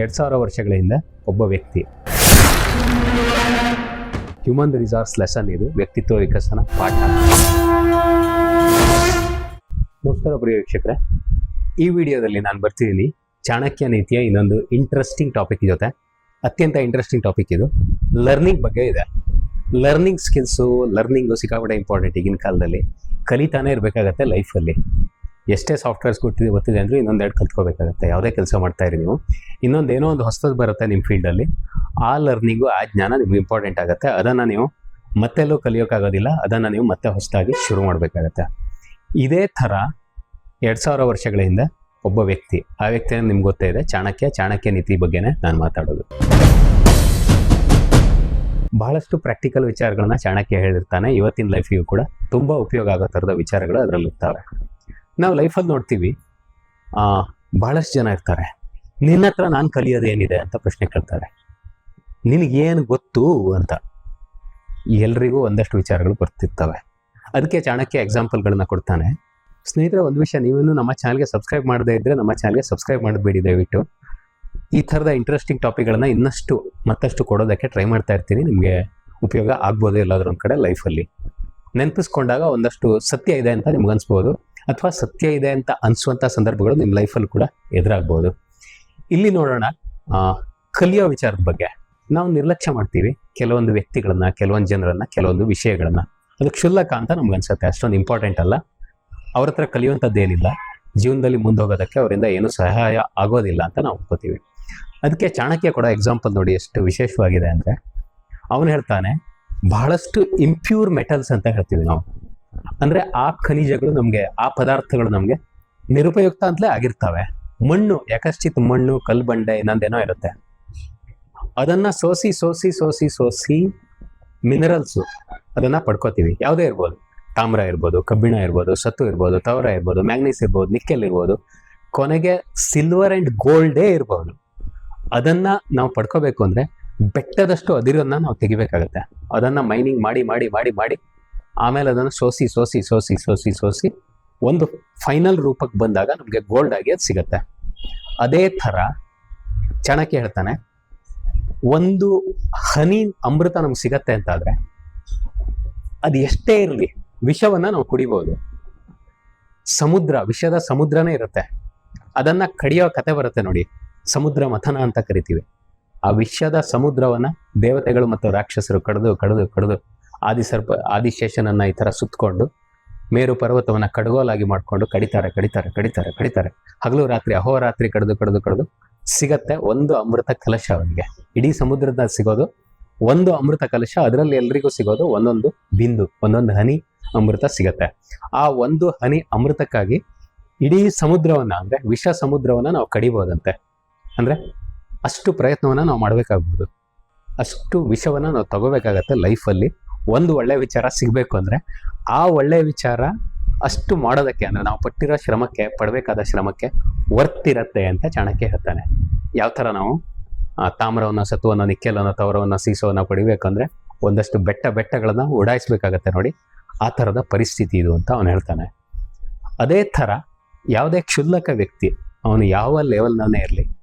ಎರಡು ಸಾವಿರ ವರ್ಷಗಳ ಹಿಂದೆ ಒಬ್ಬ ವ್ಯಕ್ತಿ. ಹ್ಯೂಮನ್ ರಿಸಾರ್ಸ್ ಲೆಸನ್ ಇದು, ವ್ಯಕ್ತಿತ್ವ ವಿಕಸನ ಪಾಠ. ನಮಸ್ಕಾರ ಪ್ರಿಯ ವೀಕ್ಷಕರೇ. ಈ ವಿಡಿಯೋದಲ್ಲಿ ನಾನು ಬರ್ತಿದ್ದೀನಿ ಚಾಣಕ್ಯ ನೀತಿಯ ಇನ್ನೊಂದು ಇಂಟ್ರೆಸ್ಟಿಂಗ್ ಟಾಪಿಕ್ ಜೊತೆ. ಅತ್ಯಂತ ಇಂಟ್ರೆಸ್ಟಿಂಗ್ ಟಾಪಿಕ್ ಇದು ಲರ್ನಿಂಗ್ ಬಗ್ಗೆ ಇದೆ. ಲರ್ನಿಂಗ್ ಸ್ಕಿಲ್ಸು ಲರ್ನಿಂಗು ಸಿಕ್ಕಾಪಟ್ಟೆ ಇಂಪಾರ್ಟೆಂಟ್ ಈಗಿನ ಕಾಲದಲ್ಲಿ. ಕಲಿತಾನೆ ಇರಬೇಕಾಗತ್ತೆ ಲೈಫಲ್ಲಿ ಎಷ್ಟೇ ಸಾಫ್ಟ್ವೇರ್ಸ್ ಗೊತ್ತಿದೆ ಗೊತ್ತಿದೆ ಅಂದರೆ ಇನ್ನೊಂದೆರಡು ಕಲ್ತ್ಕೋಬೇಕಾಗತ್ತೆ. ಯಾವುದೇ ಕೆಲಸ ಮಾಡ್ತಾ ಇರಿ ನೀವು. ಇನ್ನೊಂದು ಏನೋ ಒಂದು ಹೊಸದು ಬರುತ್ತೆ ನಿಮ್ಮ ಫೀಲ್ಡಲ್ಲಿ ಆ ಲರ್ನಿಂಗು ಆ ಜ್ಞಾನ ನಿಮ್ಗೆ ಇಂಪಾರ್ಟೆಂಟ್ ಆಗುತ್ತೆ. ಅದನ್ನು ನೀವು ಮತ್ತೆಲ್ಲೂ ಕಲಿಯೋಕ್ಕಾಗೋದಿಲ್ಲ ಅದನ್ನು ನೀವು ಮತ್ತೆ ಹೊಸದಾಗಿ ಶುರು ಮಾಡಬೇಕಾಗತ್ತೆ. ಇದೇ ಥರ ಎರಡು ಸಾವಿರ ವರ್ಷಗಳ ಹಿಂದೆ ಒಬ್ಬ ವ್ಯಕ್ತಿ, ಆ ವ್ಯಕ್ತಿ ನಿಮ್ಗೆ ಗೊತ್ತೇ ಇದೆ. ಚಾಣಕ್ಯ ಚಾಣಕ್ಯ ನೀತಿ ಬಗ್ಗೆನೇ ನಾನು ಮಾತಾಡೋದು. ಬಹಳಷ್ಟು ಪ್ರಾಕ್ಟಿಕಲ್ ವಿಚಾರಗಳನ್ನ ಚಾಣಕ್ಯ ಹೇಳಿರ್ತಾನೆ. ಇವತ್ತಿನ ಲೈಫಿಗೂ ಕೂಡ ತುಂಬ ಉಪಯೋಗ ಆಗೋ ಥರದ ವಿಚಾರಗಳು ಅದರಲ್ಲಿ ಇರ್ತವೆ ನಾವು ಲೈಫಲ್ಲಿ ನೋಡ್ತೀವಿ. ಬಹಳಷ್ಟು ಜನ ಇರ್ತಾರೆ. ನಿನ್ನ ಹತ್ರ ನಾನು ಕಲಿಯೋದು ಏನಿದೆ ಅಂತ ಪ್ರಶ್ನೆ ಕೇಳ್ತಾರೆ. ನಿನಗೇನು ಗೊತ್ತು ಅಂತ. ಎಲ್ರಿಗೂ ಒಂದಷ್ಟು ವಿಚಾರಗಳು ಬರ್ತಿರ್ತವೆ. ಅದಕ್ಕೆ ಚಾಣಕ್ಯ ಎಕ್ಸಾಂಪಲ್ಗಳನ್ನ ಕೊಡ್ತಾನೆ. ಸ್ನೇಹಿತರೆ, ಒಂದು ವಿಷಯ ನೀವೇನು ನಮ್ಮ ಚಾನಲ್ಗೆ ಸಬ್ಸ್ಕ್ರೈಬ್ ಮಾಡದೇ ಇದ್ದರೆ ನಮ್ಮ ಚಾನಲ್ಗೆ ಸಬ್ಸ್ಕ್ರೈಬ್ ಮಾಡಬೇಡಿ ದಯವಿಟ್ಟು. ಈ ಥರದ ಇಂಟ್ರೆಸ್ಟಿಂಗ್ ಟಾಪಿಕ್ಗಳನ್ನ ಇನ್ನಷ್ಟು ಮತ್ತಷ್ಟು ಕೊಡೋದಕ್ಕೆ ಟ್ರೈ ಮಾಡ್ತಾ ಇರ್ತೀನಿ. ನಿಮಗೆ ಉಪಯೋಗ ಆಗ್ಬೋದು ಎಲ್ಲಾದರೂ ಒಂದು ಕಡೆ ಲೈಫಲ್ಲಿ ನೆನಪಿಸ್ಕೊಂಡಾಗ ಒಂದಷ್ಟು ಸತ್ಯ ಇದೆ ಅಂತ ನಿಮ್ಗೆ ಅನ್ಸ್ಬೋದು. ಅಥವಾ ಸತ್ಯ ಇದೆ ಅಂತ ಅನಿಸುವಂಥ ಸಂದರ್ಭಗಳು ನಿಮ್ಮ ಲೈಫಲ್ಲಿ ಕೂಡ ಎದುರಾಗ್ಬೋದು. ಇಲ್ಲಿ ನೋಡೋಣ ಕಲಿಯೋ ವಿಚಾರದ ಬಗ್ಗೆ. ನಾವು ನಿರ್ಲಕ್ಷ್ಯ ಮಾಡ್ತೀವಿ ಕೆಲವೊಂದು ವ್ಯಕ್ತಿಗಳನ್ನ, ಕೆಲವೊಂದು ಜನರನ್ನ, ಕೆಲವೊಂದು ವಿಷಯಗಳನ್ನ. ಅದು ಕ್ಷುಲ್ಲಕ ಅಂತ ನಮ್ಗೆ ಅನ್ಸುತ್ತೆ. ಅಷ್ಟೊಂದು ಇಂಪಾರ್ಟೆಂಟ್ ಅಲ್ಲ. ಅವ್ರ ಹತ್ರ ಕಲಿಯುವಂಥದ್ದೇನಿಲ್ಲ ಜೀವನದಲ್ಲಿ ಮುಂದೋಗೋದಕ್ಕೆ ಅವರಿಂದ ಏನು ಸಹಾಯ ಆಗೋದಿಲ್ಲ ಅಂತ ನಾವು ಒಪ್ಕೋತೀವಿ. ಅದಕ್ಕೆ ಚಾಣಕ್ಯ ಕೂಡ ಎಕ್ಸಾಂಪಲ್ ನೋಡಿ ಎಷ್ಟು ವಿಶೇಷವಾಗಿದೆ ಅಂದರೆ, ಅವನು ಹೇಳ್ತಾನೆ, ಬಹಳಷ್ಟು ಇಂಪ್ಯೂರ್ ಮೆಟಲ್ಸ್ ಅಂತ ಹೇಳ್ತೀವಿ ನಾವು. ಅಂದ್ರೆ ಆ ಖನಿಜಗಳು ನಮ್ಗೆ, ಆ ಪದಾರ್ಥಗಳು ನಮ್ಗೆ ನಿರುಪಯುಕ್ತ ಅಂತಲೇ ಆಗಿರ್ತವೆ. ಮಣ್ಣು, ಯಕಶ್ಚಿತ್ ಮಣ್ಣು, ಕಲ್ಬಂಡೆ ಬಂಡೆ ಇನ್ನೊಂದೇನೋ ಇರುತ್ತೆ. ಅದನ್ನ ಸೋಸಿ ಸೋಸಿ ಸೋಸಿ ಸೋಸಿ ಮಿನರಲ್ಸು ಅದನ್ನ ಪಡ್ಕೋತೀವಿ. ಯಾವುದೇ ಇರ್ಬೋದು. ತಾಮ್ರ ಇರ್ಬೋದು, ಕಬ್ಬಿಣ ಇರ್ಬೋದು, ಸತ್ತು ಇರ್ಬೋದು, ತವರ ಇರ್ಬೋದು, ಮ್ಯಾಂಗ್ನೀಸ್ ಇರ್ಬೋದು, ನಿಕ್ಕೆಲ್ ಇರ್ಬೋದು. ಕೊನೆಗೆ ಸಿಲ್ವರ್ ಅಂಡ್ ಗೋಲ್ಡೇ ಇರ್ಬೋದು. ಅದನ್ನ ನಾವು ಪಡ್ಕೋಬೇಕು ಅಂದ್ರೆ ಬೆಟ್ಟದಷ್ಟು ಅದಿರನ್ನ ನಾವು ತೆಗಿಬೇಕಾಗತ್ತೆ. ಅದನ್ನ ಮೈನಿಂಗ್ ಮಾಡಿ ಮಾಡಿ ಮಾಡಿ ಮಾಡಿ ಆಮೇಲೆ ಅದನ್ನು ಸೋಸಿ ಸೋಸಿ ಸೋಸಿ ಸೋಸಿ ಸೋಸಿ ಒಂದು ಫೈನಲ್ ರೂಪಕ್ಕೆ ಬಂದಾಗ ನಮಗೆ ಗೋಲ್ಡ್ ಆಗಿ ಅದು ಸಿಗತ್ತೆ. ಅದೇ ಥರ ಚಾಣಕ್ಯ ಹೇಳ್ತಾನೆ, ಒಂದು ಹನಿ ಅಮೃತ ನಮ್ಗೆ ಸಿಗತ್ತೆ ಅಂತಾದ್ರೆ ಅದು ಎಷ್ಟೇ ಇರಲಿ ವಿಷವನ್ನ ನಾವು ಕುಡಿಬಹುದು ಸಮುದ್ರ, ವಿಷದ ಸಮುದ್ರನೇ ಇರುತ್ತೆ. ಅದನ್ನ ಕಡಿಯೋ ಕತೆ ಬರುತ್ತೆ ನೋಡಿ, ಸಮುದ್ರ ಮಥನ ಅಂತ ಕರಿತೀವಿ. ಆ ವಿಷದ ಸಮುದ್ರವನ್ನ ದೇವತೆಗಳು ಮತ್ತು ರಾಕ್ಷಸರು ಕಡಿದು ಕಡಿದು ಕಡಿದು ಆದಿಸರ್ಪ, ಆದಿಶೇಷನನ್ನ ಈ ತರ ಸುತ್ತಕೊಂಡು ಮೇರು ಪರ್ವತವನ್ನ ಕಡಗೋಲಾಗಿ ಮಾಡ್ಕೊಂಡು ಕಡಿತಾರೆ ಕಡಿತಾರೆ ಕಡಿತಾರೆ ಕಡಿತಾರೆ. ಹಗಲು ರಾತ್ರಿ, ಅಹೋರಾತ್ರಿ ಕಡಿದು ಕಡಿದು ಕಡಿದು ಸಿಗತ್ತೆ ಒಂದು ಅಮೃತ ಕಲಶ ಅವನಿಗೆ. ಇಡೀ ಸಮುದ್ರದ ಸಿಗೋದು ಒಂದು ಅಮೃತ ಕಲಶ, ಅದರಲ್ಲಿ ಎಲ್ರಿಗೂ ಸಿಗೋದು ಒಂದೊಂದು ಬಿಂದು, ಒಂದೊಂದು ಹನಿ ಅಮೃತ ಸಿಗತ್ತೆ. ಆ ಒಂದು ಹನಿ ಅಮೃತಕ್ಕಾಗಿ ಇಡೀ ಸಮುದ್ರವನ್ನ, ಅಂದ್ರೆ ವಿಷ ಸಮುದ್ರವನ್ನ ನಾವು ಕಡಿಬೋದಂತೆ. ಅಂದ್ರೆ ಅಷ್ಟು ಪ್ರಯತ್ನವನ್ನ ನಾವು ಮಾಡ್ಬೇಕಾಗ್ಬೋದು. ಅಷ್ಟು ವಿಷವನ್ನ ನಾವು ತಗೋಬೇಕಾಗತ್ತೆ ಲೈಫಲ್ಲಿ. ಒಂದು ಒಳ್ಳೆ ವಿಚಾರ ಸಿಗಬೇಕು ಅಂದ್ರೆ ಆ ಒಳ್ಳೆ ವಿಚಾರ ಅಷ್ಟು ಮಾಡೋದಕ್ಕೆ ಅಂದ್ರೆ ನಾವು ಪಟ್ಟಿರೋ ಶ್ರಮಕ್ಕೆ, ಪಡಬೇಕಾದ ಶ್ರಮಕ್ಕೆ ವರ್ತ್ ಇರತ್ತೆ ಅಂತ ಚಾಣಕ್ಯ ಹೇಳ್ತಾನೆ. ಯಾವ ಥರ ನಾವು? ತಾಮ್ರವನ್ನು ತಾಮ್ರವನ್ನ ನಿಕ್ಕೆಲನ್ನು, ತವರವನ್ನು, ಸೀಸವನ್ನ ಪಡಿಬೇಕಂದ್ರೆ ಒಂದಷ್ಟು ಬೆಟ್ಟ ಬೆಟ್ಟಗಳನ್ನು ಉಡಾಯಿಸ್ಬೇಕಾಗತ್ತೆ ನೋಡಿ. ಆ ಥರದ ಪರಿಸ್ಥಿತಿ ಇದು ಅಂತ ಅವನು ಹೇಳ್ತಾನೆ. ಅದೇ ಥರ ಯಾವುದೇ ಕ್ಷುಲ್ಲಕ ವ್ಯಕ್ತಿ ಅವನು ಯಾವ ಲೆವೆಲ್ನೇ ಇರಲಿ,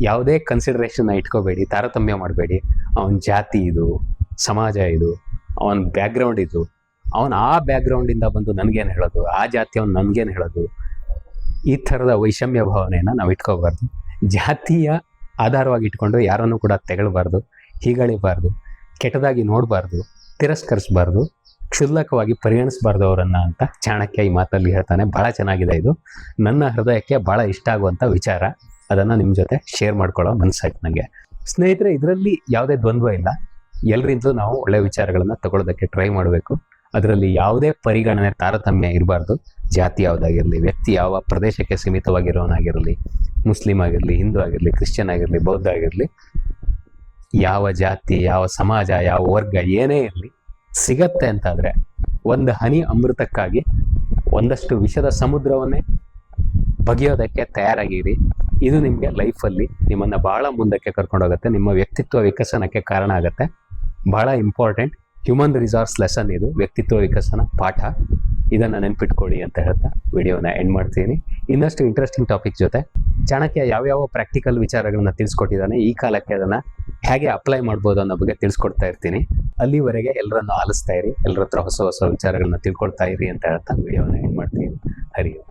ಯಾವುದೇ ಕನ್ಸಿಡರೇಷನ್ನ ಇಟ್ಕೋಬೇಡಿ, ತಾರತಮ್ಯ ಮಾಡಬೇಡಿ. ಅವನ ಜಾತಿ ಇದು, ಸಮಾಜ ಇದು ಅವನ ಬ್ಯಾಕ್ಗ್ರೌಂಡ್ ಇದು. ಅವನು ಆ ಬ್ಯಾಕ್ಗ್ರೌಂಡಿಂದ ಬಂದು ನನಗೇನು ಹೇಳೋದು, ಆ ಜಾತಿಯವನು ನನಗೇನು ಹೇಳೋದು, ಈ ಥರದ ವೈಷಮ್ಯ ಭಾವನೆಯನ್ನು ನಾವು ಇಟ್ಕೋಬಾರ್ದು. ಜಾತಿಯ ಆಧಾರವಾಗಿ ಇಟ್ಕೊಂಡು ಯಾರನ್ನು ಕೂಡ ತೆಗಳಬಾರ್ದು, ಹೀಗಳಿಬಾರ್ದು, ಕೆಟ್ಟದಾಗಿ ನೋಡಬಾರ್ದು, ತಿರಸ್ಕರಿಸಬಾರ್ದು, ಕ್ಷುಲ್ಲಕವಾಗಿ ಪರಿಗಣಿಸಬಾರ್ದು ಅವರನ್ನು ಅಂತ ಚಾಣಕ್ಯ ಈ ಮಾತಲ್ಲಿ ಹೇಳ್ತಾನೆ. ಭಾಳ ಚೆನ್ನಾಗಿದೆ ಇದು. ನನ್ನ ಹೃದಯಕ್ಕೆ ಭಾಳ ಇಷ್ಟ ಆಗುವಂಥ ವಿಚಾರ. ಅದನ್ನು ನಿಮ್ಮ ಜೊತೆ ಶೇರ್ ಮಾಡ್ಕೊಳ್ಳೋ ಮನಸ್ಸಾಯ್ತು ನನಗೆ ಸ್ನೇಹಿತರೆ, ಇದರಲ್ಲಿ ಯಾವುದೇ ದ್ವಂದ್ವ ಇಲ್ಲ. ಎಲ್ಲರಿಂದಲೂ ನಾವು ಒಳ್ಳೆ ವಿಚಾರಗಳನ್ನು ತಗೊಳ್ಳೋದಕ್ಕೆ ಟ್ರೈ ಮಾಡಬೇಕು. ಅದರಲ್ಲಿ ಯಾವುದೇ ಪರಿಗಣನೆ ತಾರತಮ್ಯ ಇರಬಾರ್ದು. ಜಾತಿ ಯಾವುದಾಗಿರಲಿ, ವ್ಯಕ್ತಿ ಯಾವ ಪ್ರದೇಶಕ್ಕೆ ಸೀಮಿತವಾಗಿರೋನಾಗಿರಲಿ, ಮುಸ್ಲಿಂ ಆಗಿರಲಿ, ಹಿಂದೂ ಆಗಿರಲಿ, ಕ್ರಿಶ್ಚಿಯನ್ ಆಗಿರಲಿ, ಬೌದ್ಧ ಆಗಿರಲಿ, ಯಾವ ಜಾತಿ, ಯಾವ ಸಮಾಜ, ಯಾವ ವರ್ಗ ಏನೇ ಇರಲಿ, ಸಿಗತ್ತೆ ಅಂತಾದ್ರೆ ಒಂದು ಹನಿ ಅಮೃತಕ್ಕಾಗಿ ಒಂದಷ್ಟು ವಿಷದ ಸಮುದ್ರವನ್ನೇ ಬಗೆಯೋದಕ್ಕೆ ತಯಾರಾಗಿರಿ. ಇದು ನಿಮಗೆ ಲೈಫಲ್ಲಿ ನಿಮ್ಮನ್ನ ಬಹಳ ಮುಂದಕ್ಕೆ ಕರ್ಕೊಂಡೋಗುತ್ತೆ. ನಿಮ್ಮ ವ್ಯಕ್ತಿತ್ವ ವಿಕಸನಕ್ಕೆ ಕಾರಣ ಆಗುತ್ತೆ. ಬಹಳ ಇಂಪಾರ್ಟೆಂಟ್ ಹ್ಯೂಮನ್ ರಿಸಾರ್ಸ್ ಲೆಸನ್ ಇದು, ವ್ಯಕ್ತಿತ್ವ ವಿಕಸನ ಪಾಠ. ಇದನ್ನ ನೆನ್ಪಿಟ್ಕೊಳ್ಳಿ ಅಂತ ಹೇಳ್ತಾ ವಿಡಿಯೋನ ಎಂಡ್ ಮಾಡ್ತೀನಿ. ಇನ್ನಷ್ಟು ಇಂಟ್ರೆಸ್ಟಿಂಗ್ ಟಾಪಿಕ್ ಜೊತೆ ಚಾಣಕ್ಯ ಯಾವ್ಯಾವ ಪ್ರಾಕ್ಟಿಕಲ್ ವಿಚಾರಗಳನ್ನ ತಿಳಿಸ್ಕೊಟ್ಟಿದ್ದಾನೆ, ಈ ಕಾಲಕ್ಕೆ ಅದನ್ನ ಹೇಗೆ ಅಪ್ಲೈ ಮಾಡ್ಬೋದು ಅನ್ನೋ ಬಗ್ಗೆ ತಿಳಿಸ್ಕೊಡ್ತಾ ಇರ್ತೀನಿ. ಅಲ್ಲಿವರೆಗೆ ಎಲ್ಲರನ್ನು ಆಲಿಸ್ತಾ ಇರಿ ಎಲ್ಲರ ಹತ್ರ ಹೊಸ ಹೊಸ ವಿಚಾರಗಳನ್ನ ತಿಳ್ಕೊಳ್ತಾ ಇರಿ ಅಂತ ಹೇಳ್ತಾ ವಿಡಿಯೋನ ಎಂಡ್ ಮಾಡ್ತೀನಿ. ಹರಿ ಓಂ.